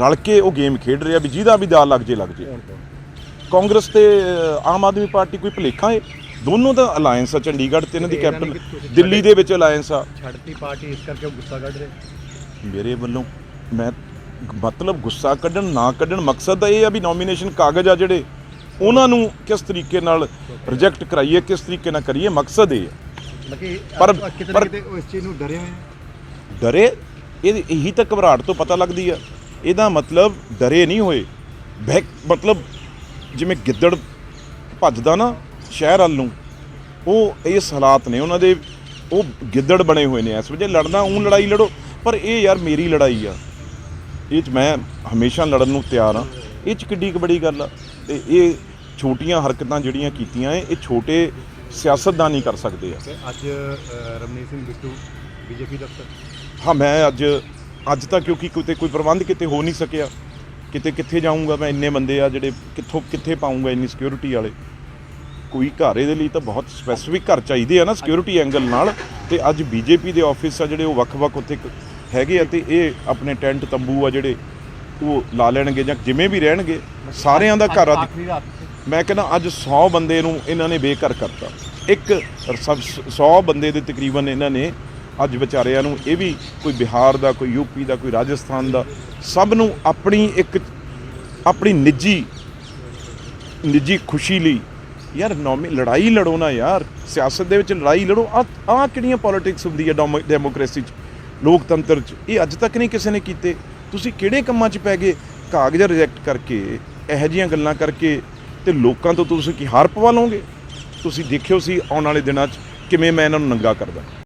ਰਲ ਕੇ ਉਹ ਗੇਮ ਖੇਡ ਰਿਹਾ ਵੀ ਜਿਹਦਾ ਵੀ ਦਾਲ ਲੱਗ ਜੇ ਲੱਗ ਜੇ। ਕਾਂਗਰਸ ਤੇ ਆਮ ਆਦਮੀ ਪਾਰਟੀ ਕੋਈ ਭੁਲੇਖਾ ਹੈ? ਦੋਨੋਂ ਦਾ ਅਲਾਈਅੰਸ ਆ ਚੰਡੀਗੜ੍ਹ ਤੇ ਇਹਨਾਂ ਦੀ ਕੈਪਟਨ ਦਿੱਲੀ ਦੇ ਵਿੱਚ ਅਲਾਈਅੰਸ ਆ। ਛੱਡਤੀ ਪਾਰਟੀ ਇਸ ਕਰਕੇ ਗੁੱਸਾ ਕੱਢ ਰਹੇ। ਮੇਰੇ ਵੱਲੋਂ ਮੈਂ ਮਤਲਬ ਗੁੱਸਾ ਕੱਢਣ ਨਾ ਕੱਢਣ ਮਕਸਦ ਤਾਂ ਇਹ ਆ ਵੀ ਨੋਮੀਨੇਸ਼ਨ ਕਾਗਜ਼ ਆ ਜਿਹੜੇ ਉਹਨਾਂ ਨੂੰ ਕਿਸ ਤਰੀਕੇ ਨਾਲ ਰਿਜੈਕਟ ਕਰਾਈਏ ਕਿਸ ਤਰੀਕੇ ਨਾਲ ਕਰੀਏ ਮਕਸਦ ਇਹ ਹੈ ਪਰ- ਪਰ ਇਸ ਚੀਜ਼ ਨੂੰ ਡਰੇ ਹੋਏ ਡਰੇ ਇਹ ਇਹੀ ਤਾਂ ਘਬਰਾਹਟ ਤੋਂ ਪਤਾ ਲੱਗਦੀ ਆ। ਇਹਦਾ ਮਤਲਬ ਡਰੇ ਨਹੀਂ ਹੋਏ। ਬਹਿ ਮਤਲਬ ਜਿਵੇਂ ਗਿੱਦੜ ਭੱਜਦਾ ਨਾ ਸ਼ਹਿਰ ਵੱਲ ਨੂੰ ਉਹ ਇਸ ਹਾਲਾਤ ਨੇ ਉਹਨਾਂ ਦੇ ਉਹ ਗਿੱਦੜ ਬਣੇ ਹੋਏ ਨੇ ਇਸ ਵਜੇ ਲੜਨਾ ਉਹ ਲੜਾਈ ਲੜੋ ਪਰ ਇਹ ਯਾਰ ਮੇਰੀ ਲੜਾਈ ਆ। ਇਹ ਚ ਮੈਂ ਹਮੇਸ਼ਾ ਲੜਨ ਨੂੰ ਤਿਆਰ ਆ ਇਹ ਚ ਕਿੱਡੀ ਬੜੀ ਗੱਲ ਆ। ਤੇ ਇਹ ਛੋਟੀਆਂ ਹਰਕਤਾਂ ਜਿਹੜੀਆਂ ਕੀਤੀਆਂ ਇਹ ਇਹ ਛੋਟੇ ਸਿਆਸਤਦਾਨ ਹੀ ਕਰ ਸਕਦੇ ਆ। ਅੱਜ ਰਮਨੀਤ ਸਿੰਘ ਬਿੱਟੂ ਬੀਜੇਪੀ ਦਫ਼ਤਰ? ਹਾਂ ਮੈਂ ਅੱਜ ਅੱਜ ਤਾਂ ਕਿਉਂਕਿ ਕਿਤੇ ਕੋਈ ਪ੍ਰਬੰਧ ਕਿਤੇ ਹੋ ਨਹੀਂ ਸਕਿਆ ਕਿਤੇ ਕਿੱਥੇ ਜਾਊਂਗਾ ਮੈਂ ਇੰਨੇ ਬੰਦੇ ਆ ਜਿਹੜੇ ਕਿੱਥੋਂ ਕਿੱਥੇ ਪਾਊਂਗਾ ਇੰਨੀ ਸਿਕਿਉਰਿਟੀ ਵਾਲੇ। ਕੋਈ ਘਰ ਇਹਦੇ ਲਈ ਤਾਂ ਬਹੁਤ ਸਪੈਸੀਫਿਕ ਘਰ ਚਾਹੀਦੇ ਆ ਨਾ ਸਿਕਿਉਰਿਟੀ ਐਂਗਲ ਨਾਲ। ਤੇ ਅੱਜ ਬੀਜੇਪੀ ਦੇ ਆਫਿਸ ਆ ਜਿਹੜੇ ਉਹ ਵੱਖ-ਵੱਖ ਉੱਥੇ ਹੈਗੇ ਆ ਤੇ ਇਹ ਆਪਣੇ ਟੈਂਟ ਤੰਬੂ ਆ ਜਿਹੜੇ ਉਹ ਲਾ ਲੈਣਗੇ ਜਾਂ ਜਿਵੇਂ ਵੀ ਰਹਿਣਗੇ ਸਾਰਿਆਂ ਦਾ ਘਰ ਆ ਮੈਂ ਕਹਿੰਦਾ ਅੱਜ 100 ਬੰਦੇ ਨੂੰ ਇਹਨਾਂ ਨੇ ਬੇਘਰ ਕਰਤਾ। ਇੱਕ 100 ਬੰਦੇ ਦੇ ਤਕਰੀਬਨ ਇਹਨਾਂ ਨੇ ਅੱਜ ਵਿਚਾਰਿਆਂ ਨੂੰ ਇਹ ਵੀ ਕੋਈ ਬਿਹਾਰ ਦਾ, ਕੋਈ ਯੂਪੀ ਦਾ, ਕੋਈ ਰਾਜਸਥਾਨ ਦਾ, ਸਭ ਨੂੰ ਆਪਣੀ ਇੱਕ, ਆਪਣੀ ਨਿੱਜੀ ਨਿੱਜੀ ਖੁਸ਼ੀ ਲਈ, ਯਾਰ ਨੌਮੀ, ਲੜਾਈ ਲੜੋ ਨਾ ਯਾਰ, ਸਿਆਸਤ ਦੇ ਵਿੱਚ ਲੜਾਈ ਲੜੋ ਆ ਆ ਕਿਹੜੀਆਂ ਪੋਲਿਟਿਕਸ ਹੁੰਦੀ ਹੈ ਡੈਮੋ- ਡੈਮੋਕ੍ਰੇਸੀ 'ਚ, ਲੋਕਤੰਤਰ 'ਚ, ਇਹ ਅੱਜ ਤੱਕ ਨਹੀਂ ਕਿਸੇ ਨੇ ਕੀਤੇ। ਤੁਸੀਂ ਕਿਹੜੇ ਕੰਮਾਂ 'ਚ ਪੈ ਗਏ? ਕਾਗਜ਼ ਰਿਜੈਕਟ ਕਰਕੇ, ਇਹੋ ਜਿਹੀਆਂ ਗੱਲਾਂ ਕਰਕੇ, ਤੇ ਲੋਕਾਂ ਤੋਂ ਤੁਸੀਂ ਕੀ ਹਾਰ ਪਵਾ ਲਓਗੇ? ਤੁਸੀਂ ਦੇਖਿਓ ਸੀ ਆਉਣ ਵਾਲੇ ਦਿਨਾਂ 'ਚ ਕਿਵੇਂ ਮੈਂ ਇਹਨਾਂ ਨੂੰ ਨੰਗਾ ਕਰਦਾ।